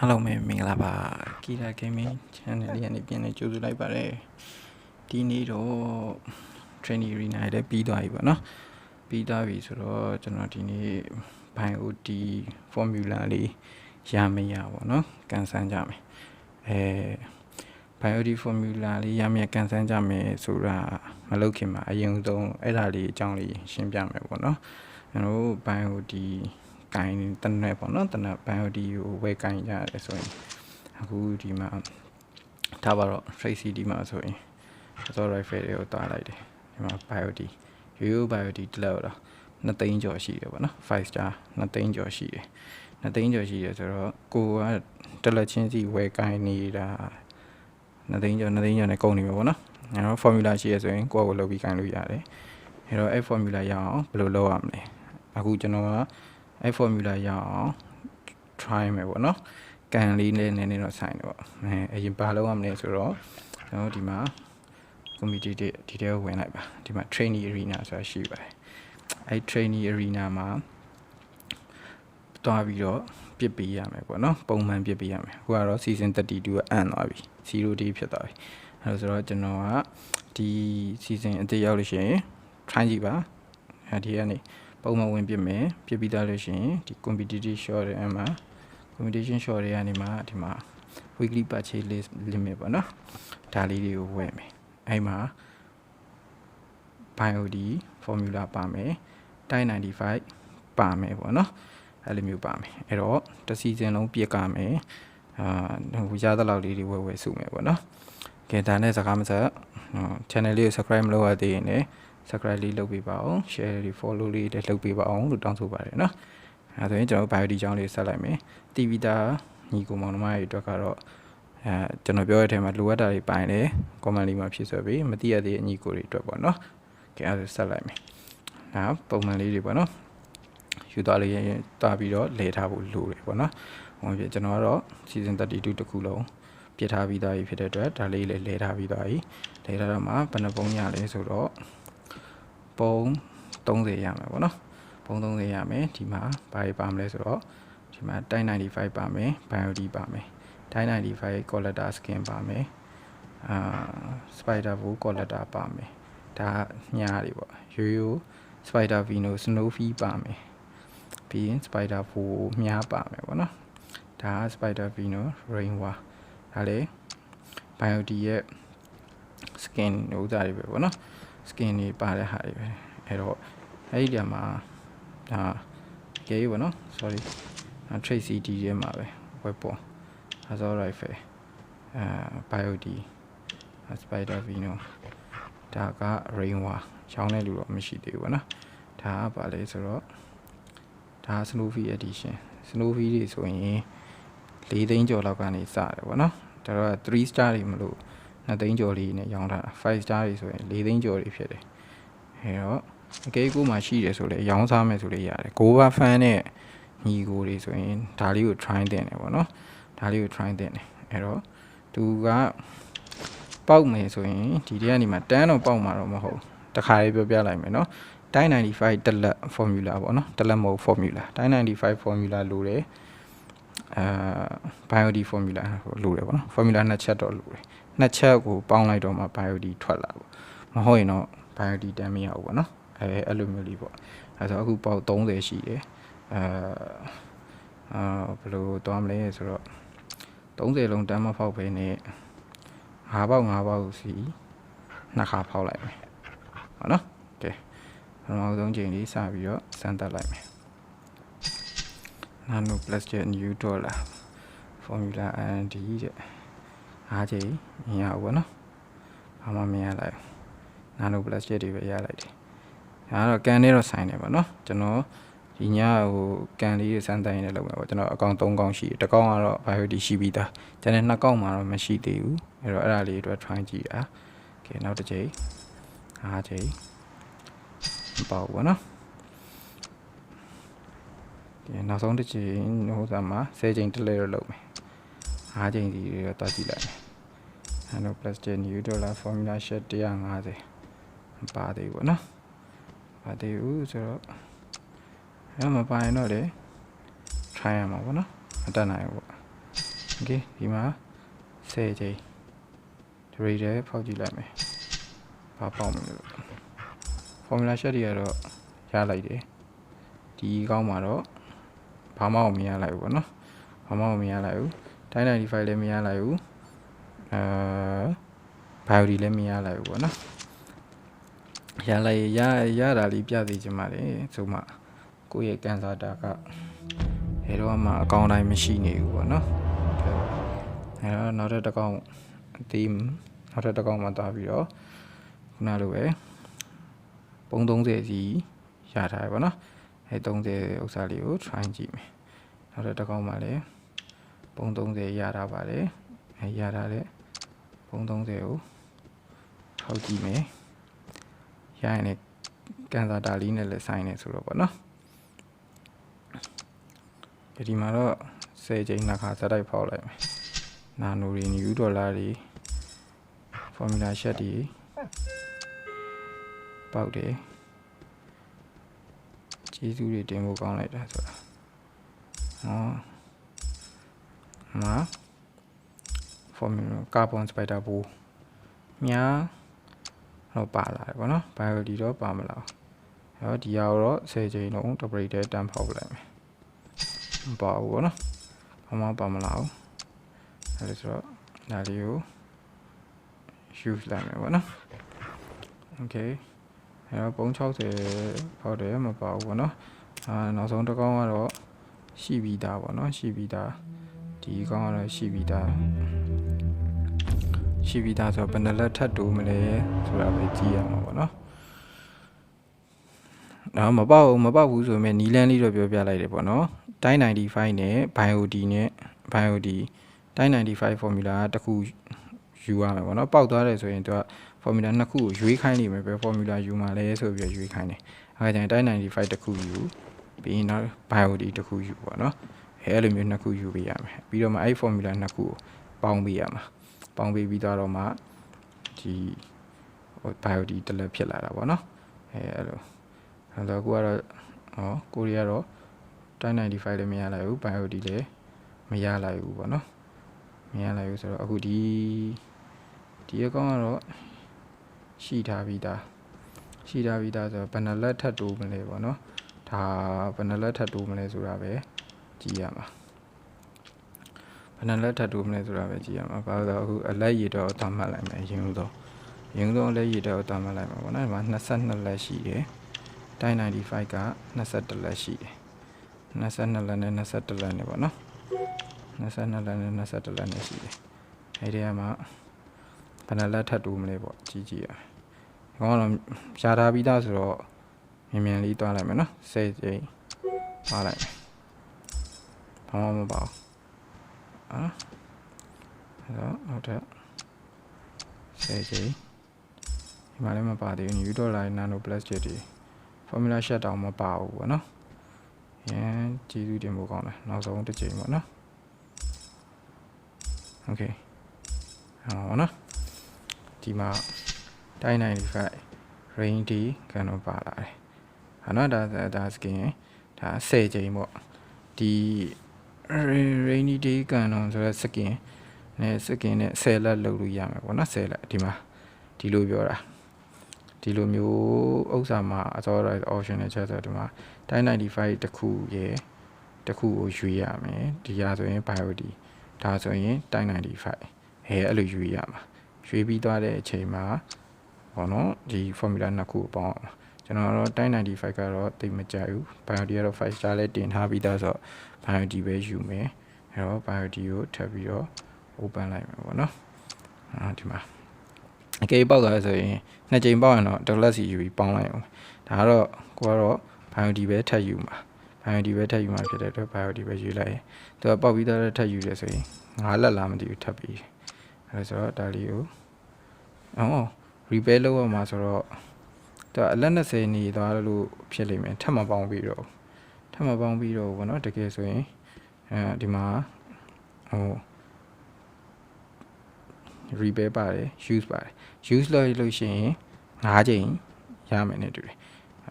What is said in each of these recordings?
အားလုံးပဲမင်္ဂလာပါကီလာ gaming channel လေးကနေပြန်လည်ကြိုဆိုလိုက်ပါတယ်ဒီနေ့တော့ training arena လေးပြီးသွားပြီပေါ့နော်ပြီးသွားပြီဆိုတော့ကျွန်တော်ဒီနေ့ BioD formula လေးရမရပေါ့နော်ကန်ဆန်းကြမယ်အဲ BioD formula လေးရမရကန်ဆန်းကြမယ်ဆိုတာမလုပ်ခင်မှာအရင်ဆုံးအဲ့ဒါလေးအကြောင်းလေးရှင်းပြမယ်ပေါ့နော်ကျွန်တော်တို့ BioD ကင်တနက်ပေါ့နော်တနက် BioD ကိုဝယ်ကင်ကြရတယ်ဆိုရင်အခုဒီမှာထားပါတော့ Tracy ဒီမှာဆိုရင် Azure Rifle တွေကိုတားလိုက်တယ်ဒီမှာ BioD ရိုးရိုး BioD တလောက်တော့2သိန်းကျော်ရှိတယ်ပေါ့နော်5 star 2သိန်းကျော်ရှိတယ်2သိန်းကျော်ရှိတယ်ဆိုတော့ကိုကတလက်ချင်းစီဝယ်ကင်နေတာ2သိန်းကျော်2သိန်းကျော်နဲ့ကုန်နေပြီပေါ့နော်အဲတော့ formula ရှိရဆိုရင်ကိုယ့်ကိုလုပ်ပြီးကင်လို့ရတယ်အဲတော့အဲ့ formula ရအောင်ဘယ်လိုလုပ်ရမလဲအခုကျွန်တော်က အဲ့ formula ရအောင် try မယ်ပေါ့နော်ကန်လေးနဲ့နည်းနည်းတော့ဆိုင်တယ်ပေါ့အဲအရင်ဘာလုပ်ရမလဲဆိုတော့ကျွန်တော်ဒီမှာ committee ဒီဒီထဲကိုဝင်လိုက်ပါဒီမှာ trainee arena ဆိုတာရှိပါတယ်အဲ့ trainee arena မှာတွားပြီးတော့ပြစ်ပေးရမယ်ပေါ့နော်ပုံမှန်ပြစ်ပေးရမယ်အခုကတော့ season 32ကအန်သွားပြီ0 day ဖြစ်သွားပြီအဲ့လိုဆိုတော့ကျွန်တော်ကဒီ season အစ်ရောက်လို့ရှိရင် try ကြည့်ပါအဲဒီကနေ ပုံမှန်ဝင်ပြစ်မယ်ပြစ်ပြီးသားလို့ရှိရင်ဒီ competitive short တွေအမှာ competition short တွေကနေမှဒီမှာ weekly purchase list limit ပေါ့နော်ဒါလေးတွေကိုဝယ်မယ်အဲ့မှာ biod formula ပါမယ်တိုင်း95ပါမယ်ပေါ့နော်အဲ့လိုမျိုးပါမယ်အဲ့တော့တစ်စီဇန်လုံးပြက်ကမယ်အာဟိုရသလောက်လေးတွေဝယ်ဝယ်စုမယ်ပေါ့နော်ကဲဒါနဲ့စကားမဆက် channel လေးကို subscribe မလုပ်ရသေးရင်လည်း subscribe လေးလုပ်ပေးပါအောင် share လေး follow လေးလည်းလုပ်ပေးပါအောင်လို့တောင်းဆိုပါတယ်နော်အဲဆိုရင်ကျွန်တော် biod ကြောင်းလေးဆက်လိုက်မယ်တီဗီတာညီကိုမောင်နှမတွေအတွက်ကတော့အဲကျွန်တော်ပြောရတဲ့ထဲမှာလိုအပ်တာတွေပိုင်းတယ် comment လေးမှာဖြည့်ဆွဲပေးမသိရသေးတဲ့ညီကိုတွေအတွက်ပေါ့နော်ကဲအဲဒါဆက်လိုက်မယ်ဒါပုံမှန်လေးတွေပေါ့နော်ယူသွားလေးတာပြီးတော့လဲထားဖို့လိုတယ်ပေါ့နော်ဟိုပြကျွန်တော်ကတော့ season 32တခုလုံးပြထားပြီးသားပြီဖြစ်တဲ့အတွက်ဒါလေးလည်းလဲထားပြီးသားပြီလဲထားတော့မှဘယ်နှပုံရလဲဆိုတော့ ပုံ30ရမယ်ပေါ့နော်ပုံ30ရမယ်ဒီမှာဘာတွေပါမလဲဆိုတော့ဒီမှာတိုင်း95ပါမယ် biod ပါမယ်တိုင်း95 collector skin ပါမယ်အာ spider bow collector ပါမယ်ဒါညားတွေပေါ့ရိုးရိုး spider vino snowfee ပါမယ်ပြီးရင် spider bow မြားပါမယ်ပေါ့နော်ဒါ spider vino rainwa ဒါလေ biod ရဲ့ skin ဥစ္စာတွေပဲပေါ့နော် skin တွေပါတဲ့ဟာတွေပဲအဲ့တော့အဲ့ဒီတည်းမှာဒါကဲပေါ့နော် sorry trade cd ထဲမှာပဲ web ပေါ် Azure rifle အာ biod spider vino ဒါက rainwa ရောင်းတဲ့လူတော့မရှိသေးဘူးပေါ့နော်ဒါကပါလေဆိုတော့ဒါ snowy edition snowy တွေဆိုရင်၄သိန်းကျော်လောက်ကနေစတယ်ပေါ့နော်ဒါတော့3 star တွေမလို့ 2သိန်းကျော်လေးနဲ့ရောင်းတာ5 star တွေဆိုရင်4သိန်းကျော်တွေဖြစ်တယ်အဲတော့အကေကိုမှရှိတယ်ဆိုလေရောင်းစားမယ်ဆိုလေရတယ်ကိုဘာ fan နဲ့ညီကိုတွေဆိုရင်ဒါလေးကို try တင်တယ်ပေါ့နော်ဒါလေးကို try တင်တယ်အဲတော့သူကပေါက်မယ်ဆိုရင်ဒီတည်းကနေမှတန်းတော့ပေါက်မှာတော့မဟုတ်တခါလေးပြောပြလိုက်မယ်နော်တိုင်း95တက်လက် formula ပေါ့နော်တက်လက်မဟုတ် formula တိုင်း95 formula လို့တယ်အာ biod formula လို့တယ်ပေါ့နော် formula နှစ်ချက်တော့လို့တယ် နှစ်ချက်ကိုပေါင်းလိုက်တော့မှ biod ထွက်လာပေါ့မဟုတ်ရင်တော့ biod တန်းမရဘူးပေါ့နော်အဲအဲ့လိုမျိုးလေးပေါ့အဲဆိုအခုပေါက်30ရှိတယ်အာအာဘယ်လိုသွားမလဲဆိုတော့30လုံးတန်းမဖောက်ဘဲနဲ့၅ပေါက်၅ပေါက်စီနှစ်ခါဖောက်လိုက်မယ်ဟုတ်နော်ကဲပထမဆုံးချိန်လေးစပြီးတော့စမ်းသပ်လိုက်မယ် nano plus ရဲ့ new dollar formula and တဲ့ အားချိန်မြင်ရဘူးနော်ဘာမှမရလိုက် nano plus ရဲ့တွေပဲရလိုက်တယ်ဒါကတော့ကန်နေတော့ဆိုင်တယ်ပေါ့နော်ကျွန်တော်ဒီညဟိုကန်လေးစမ်းတိုင်းနဲ့လုပ်မယ်ပေါ့ကျွန်တော်အကောင့်3កောင်ရှိတယ်တစ်កောင်ကတော့ biod ရှိပြီးသားကျန်တဲ့နှစ်កောင်မှာတော့မရှိသေးဘူးအဲ့တော့အဲ့ဒါလေးအတွက် try ကြည့်တာโอเคနောက်တစ်ချိန်အားချိန်မပေါ့ဘောနော်ဒီနောက်ဆုံးတစ်ချိန်ဟိုစားမှာ10ချိန်တစ်လဲတော့လုပ်မယ်အားချိန်စီတွေတော့တွားကြည့်လိုက် မယ် nano plus new dollar formula share 150မပါသေးဘူးနော်ပါသေးဘူးဆိုတော့အဲ့မပါရင်တော့လေ try ရမှာပေါ့နော်မတက်နိုင်ဘူးပေါ့ โอเคဒီမှာ10ချိန်ဒီရေတဲ့ဖောက်ကြည့်လိုက်မယ်ဘာပေါက်မလဲလို့ formula shot တွေကတော့ရလိုက်တယ်ဒီကောင်းမှာတော့ဘာမှမရလိုက်ဘူးပေါ့နော်ဘာမှမရလိုက်ဘူးတိုင်း95လည်းမရလိုက်ဘူး အဲ bio လည်းမရလိုက်ဘူးပေါ့နော်ရလိုက်ရရတာလေးပြသေးချင်ပါတယ်ဆိုမှကိုယ့်ရဲ့ကန်ဆာတာကဘယ်တော့မှအကောင်းတိုင်းမရှိနေဘူးပေါ့နော်အဲတော့နောက်တစ်တစ်ကောင်အသီးနောက်တစ်တစ်ကောင်မှသွားပြီးတော့ခုနလိုပဲပုံ30စီရထားတယ်ပေါ့နော်အဲ30ဥစ္စာလေးကို try ကြည့်မယ်နောက်တစ်တစ်ကောင်မှလည်းပုံ30ရထားပါတယ်အဲရထားတဲ့ ပုံ30ကိုထောက်ကြည့်မယ်ရရင်လည်းကန်ဆာတာလေးနဲ့လည်းဆိုင်နေဆိုတော့ပေါ့နော်ဒီမှာတော့10ချိန်နှစ်ခါစတိုက်ဖောက်လိုက်မယ်နာနိုတွေနယူဒေါ်လာတွေ formula shot တွေပေါက်တယ်ကျေးဇူးတွေတင်ဖို့ကောင်းလိုက်တာဆိုတာဟောမှာ formula carbon spider ဘူးမြားတော့ပါလာတယ်ဗောနော် biology တော့ပါမလားအဲ့တော့ဒီဟာတော့10ချိန်လုံး double တဲ့တန်းဖောက်လိုက်မယ်မပါဘူးဗောနော်ဘာမှပါမလာဘူးအဲ့ဒါဆိုတော့ဒါလေးကို use လိုက်မယ်ဗောနော် okay အဲ့တော့ပုံ60ဖောက်တယ်မပါဘူးဗောနော်အာနောက်ဆုံးတစ်ကောင်ကတော့ရှိပြီးသားဗောနော်ရှိပြီးသား ဒီကောင်ကတော့ရှိပြီးသားရှိပြီးသားဆိုတော့ဘယ်နှလက်ထပ်တူမလဲဆိုတာပဲကြည့်ရမှာဗောနော်တော့မပေါက်ဘူးမပေါက်ဘူးဆိုပေမဲ့နီလန်းလေးတော့ပြောပြလိုက်တယ်ပေါ့နော်တိုင်း95နဲ့ biod နဲ့ biod တိုင်း95 formula တစ်ခုယူရမယ်ပေါ့နော်ပေါက်သွားတယ်ဆိုရင်သူက formula နှစ်ခုကိုရွေးခိုင်းနေမယ်ပဲ formula ယူမှာလဲဆိုပြီးရွေးခိုင်းတယ်အဲဒါကြောင့်တိုင်း95တစ်ခုယူပြီးရင်တော့ biod တစ်ခုယူပေါ့နော် အဲအဲ့လိုမျိုးနှစ်ခုယူပေးရမယ်ပြီးတော့မှအဲ့ formula နှစ်ခုကိုပေါင်းပေးရမှာပေါင်းပေးပြီးတော့မှဒီဟို biod တစ်လက်ဖြစ်လာတာပေါ့နော်အဲအဲ့လိုအဲ့တော့ကိုကတော့ဟောကိုရီးယားတော့တိုင်း95လည်းမရလိုက်ဘူး biod လည်းမရလိုက်ဘူးပေါ့နော်မရလိုက်ဘူးဆိုတော့အခုဒီဒီအကောင့်ကတော့ရှိထားပြီးသားရှိထားပြီးသားဆိုတော့ဘယ်နှလက်ထပ်တိုးမလဲပေါ့နော်ဒါဘယ်နှလက်ထပ်တိုးမလဲဆိုတာပဲ ကြည့်ရမှာဘယ်နှလက်ထပ်တိုးမလဲဆိုတာပဲကြည့်ရမှာဘာလို့လဲအခုအလက်ရည်တော့တာမှတ်လိုက်မယ်ရင်ဦးတော့ရင်ဦးတော့အလက်ရည်တော့တာမှတ်လိုက်မှာပေါ့နော်ဒီမှာ22လက်ရှိတယ်တိုင်း95က21လက်ရှိတယ်22လက်နဲ့21လက်နဲ့ပေါ့နော်22လက်နဲ့21လက်နဲ့ရှိတယ်အဲဒီကမှဘယ်နှလက်ထပ်တိုးမလဲပေါ့ကြည့်ကြည့်ရဒီကောင်ကတော့ရှားထားပြီးသားဆိုတော့မြန်မြန်လေးတွားလိုက်မယ်နော်10ကြိမ်တွားလိုက်မယ် ဘာမှမပါဘူးအာအဲ့တော့ဟုတ်တယ်10ကြိမ်ဒီမှာလည်းမပါသေးဘူး new dollar nano plastic တွေ formula shut down မပါဘူးပေါ့နော်ရန်ကျေးဇူးတင်ဖို့ကောင်းတယ်နောက်ဆုံးတစ်ကြိမ်ပေါ့နော် okay ဟောနော်ဒီမှာတိုင်း95 rain day ကန်တော့ပါလာတယ်ဟာနော်ဒါဒါ skin ဒါ10ချိန်ပေါ့ဒီ rainy day ကန်တော့ဆိုတော့ skin နဲ့ skin နဲ့10လက်လုပ်လို့ရမယ်ပေါ့နော်10လက်ဒီမှာဒီလိုပြောတာဒီလိုမျိုးဥစ္စာမှာအစောရ option နဲ့ချက်ဆိုဒီမှာတိုင်း95တခုရယ်တခုကိုရွေးရမယ်ဒီရဆိုရင် biod ဒါဆိုရင်တိုင်း95ဟဲအဲ့လိုရွေးရမှာရွေးပြီးသွားတဲ့အချိန်မှာပေါ့နော်ဒီ formula နှစ်ခုပေါင်းအောင် ကျွန်တော်တော့တိုင်း95ကတော့တိတ်မကြိုက်ဘူး biod ကတော့5 star လည်းတင်ထားပြီးသားဆိုတော့ biod ပဲယူမယ်အဲ့တော့ biod ကိုထပ်ပြီးတော့ open လိုက်မယ်ပေါ့နော်အာဒီမှာအကေပေါက်သွားဆိုရင်နှစ်ကြိမ်ပေါက်ရင်တော့တစ်လက်စီယူပြီးပေါင်းလိုက်အောင်ဒါကတော့ကိုကတော့ biod ပဲထပ်ယူမှာ biod ပဲထပ်ယူမှာဖြစ်တဲ့အတွက် biod ပဲယူလိုက်ရင်သူကပေါက်ပြီးသားထပ်ယူတယ်ဆိုရင်ငါးလက်လားမသိဘူးထပ်ပြီးအဲဆိုတော့ဒါလေးကိုအော် repair လုပ်ရမှာဆိုတော့ သူကအလက်20နေသွားလို့ဖြစ်လိမ့်မယ်ထပ်မပေါင်းပြီးတော့ထပ်မပေါင်းပြီးတော့ဘောနော်တကယ်ဆိုရင်အဲဒီမှာဟို repair ပါတယ် use ပါတယ် use လုပ်လို့ရှိရင်5ချိန်ရမယ်နဲ့တူတယ်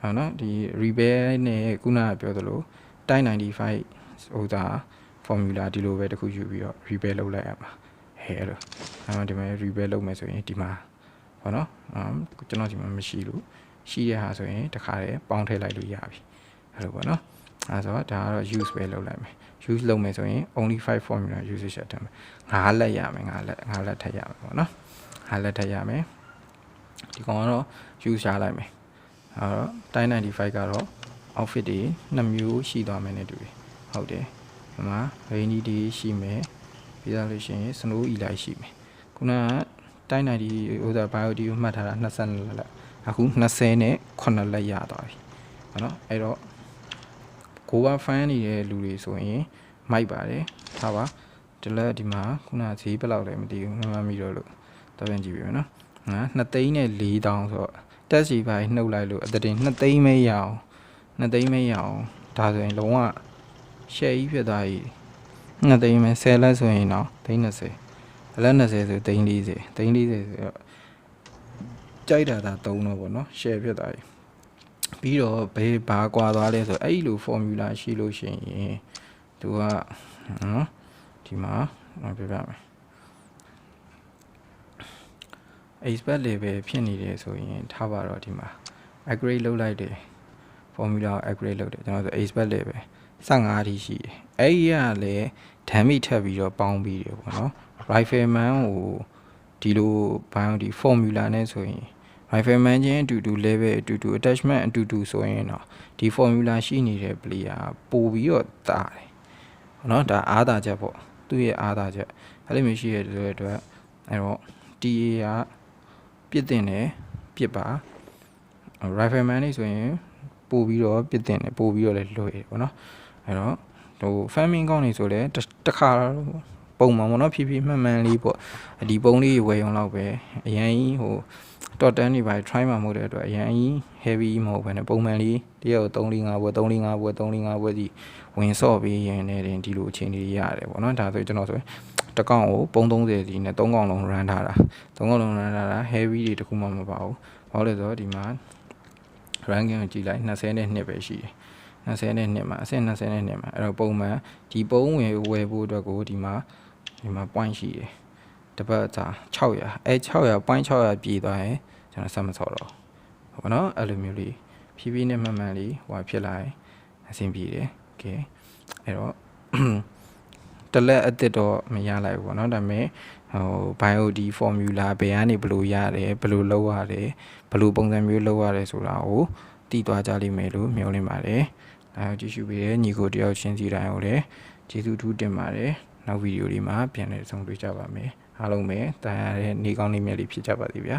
အဲ့နော်ဒီ repair နဲ့ခုနကပြောသလိုတိုင်း95ဟိုဒါ formula ဒီလိုပဲတစ်ခုယူပြီးတော့ repair လုပ်လိုက်ရမှာဟဲ့အဲ့လိုအဲ့တော့ဒီမှာ repair လုပ်မယ်ဆိုရင်ဒီမှာဘောနော်အမ်ကျွန်တော်ဒီမှာမရှိလို့ ရှိတဲ့ဟာဆိုရင်တခါတည်းပေါင်းထည့်လိုက်လို့ရပြီအဲ့လိုပေါ့နော်အဲ့ဆိုတော့ဒါကတော့ use ပဲလုပ်လိုက်မယ် use လုပ်မယ်ဆိုရင် only 5 formula usage အတမ်းငါးလက်ရမယ်ငါးလက်ငါးလက်ထည့်ရမယ်ပေါ့နော်ငါးလက်ထည့်ရမယ်ဒီကောင်ကတော့ use ရလိုက်မယ်အဲ့တော့တိုင်း95ကတော့ outfit တွေနှစ်မျိုးရှိသွားမယ်နဲ့တူတယ်ဟုတ်တယ်ဒီမှာ rainy day ရှိမယ်ပြီးသားလို့ရှိရင် snow eli ရှိမယ်ခုနကတိုင်း90ဥစား bio ဒီကိုမှတ်ထားတာ22လက် အခု20နဲ့9လက်ရသွားပြီဟုတ်နော်အဲ့တော့ကိုက fan နေတဲ့လူတွေဆိုရင်မိုက်ပါတယ်ထားပါဒီလက်ဒီမှာခုနဈေးဘယ်လောက်လဲမသိဘူးမမှတ်မိတော့လို့တော့ပြန်ကြည့်ပြီနော်ငါ2သိန်းနဲ့4တောင်းဆိုတော့တက်စီပိုင်းနှုတ်လိုက်လို့အတတင်2သိန်းမဲရအောင်2သိန်းမဲရအောင်ဒါဆိုရင်လုံးဝ share ကြီးဖြစ်သွားပြီ2သိန်းမဲ10လက်ဆိုရင်တော့သိန်း20အလက်20ဆိုသိန်း40သိန်း40ဆိုတော့ ကြိုက်တာသာ3တော့ဗောနော် share ဖြစ်သွားပြီပြီးတော့ဘယ်ဘာကွာသွားလဲဆိုအဲ့လို formula ရှိလို့ရှိရင်သူကနော်ဒီမှာပြပြမယ် expert level ဖြစ်နေတယ်ဆိုရင်ထားပါတော့ဒီမှာ upgrade လုပ်လိုက်တယ် formula ကို upgrade လုပ်တယ်ကျွန်တော်ဆို expert level 15အထိရှိတယ်အဲ့ဒီကလည်း damage ထပ်ပြီးတော့ပေါင်းပြီးတယ်ပေါ့နော် rifleman ကိုဒီလိုဘိုင်းဒီ formula နဲ့ဆိုရင် rifleman ချင်းအတူတူ level အတူတူ attachment အတူတူဆိုရင်တော့ဒီ formula ရှိနေတဲ့ player ပို့ပြီးတော့တာတယ်เนาะဒါအားသာချက်ပေါ့သူ့ရဲ့အားသာချက်အဲ့လိုမျိုးရှိရတဲ့အတွက်အဲ့တော့ TA ကပြစ်တင်တယ်ပြစ်ပါ rifleman နေဆိုရင်ပို့ပြီးတော့ပြစ်တင်တယ်ပို့ပြီးတော့လည်းလွယ်တယ်ပေါ့နော်အဲ့တော့ဟို farming ကောင်းနေဆိုလဲတစ်ခါ ပုံမှန်ပေါ့နော်ဖြည်းဖြည်းမှန်မှန်လေးပေါ့ဒီပုံလေးဝယ်ရုံလောက်ပဲအရင်ကြီးဟို top 10တွေပါ try မှာမဟုတ်တဲ့အတွက်အရင်ကြီး heavy မဟုတ်ဘဲနဲ့ပုံမှန်လေးတရက်ကို3 4 5ဘွဲ3 4 5ဘွဲ3 4 5ဘွဲစီဝင်ဆော့ပြီးရင်လည်းဒီလိုအချိန်လေးရတယ်ပေါ့နော်ဒါဆိုကျွန်တော်ဆိုရင်တစ်ကောင်ကိုပုံ30စီနဲ့3ကောင်လုံး run ထားတာ3ကောင်လုံး run ထားတာ heavy တွေတခုမှမပါဘူးဘာလို့လဲဆိုတော့ဒီမှာ ranking ကိုကြည့်လိုက်20နဲ့2ပဲရှိတယ်20နဲ့2မှာအဆင့်20နဲ့2မှာအဲ့တော့ပုံမှန်ဒီပုံးဝင်ဝယ်ဖို့အတွက်ကိုဒီမှာ ဒီမှာ point ရှိတယ်တပတ်သာ600အဲ600 point 600ပြည်သွားရင်ကျွန်တော်ဆက်မဆော့တော့ဟုတ်ပါနော်အဲ့လိုမျိုးလေးဖြည်းဖြည်းနဲ့မှန်မှန်လေးဟိုဖြစ်လာရင်အဆင်ပြေတယ်โอเคအဲ့တော့ တလက်အစ်စ်တော့မရလိုက်ဘူးပေါ့နော်ဒါပေမဲ့ဟို bio d formula ဘယ်ကနေဘယ်လိုရတယ်ဘယ်လိုလုပ်ရတယ်ဘယ်လိုပုံစံမျိုးလုပ်ရတယ်ဆိုတာကိုသိသွားကြလိမ့်မယ်လို့မျှော်လင့်ပါတယ်ဒါကိုကြည့်ရှုပေးတဲ့ညီကိုတယောက်ချင်းစီတိုင်းကိုလည်းကျေးဇူးထူးတင်ပါတယ် နောက်ဗီဒီယိုလေးမှာပြန်လည်ဆုံတွေ့ကြပါမယ်အားလုံးပဲတာယာတဲ့နေကောင်းလေးမြတ်လေးဖြစ်ကြပါစေဗျာ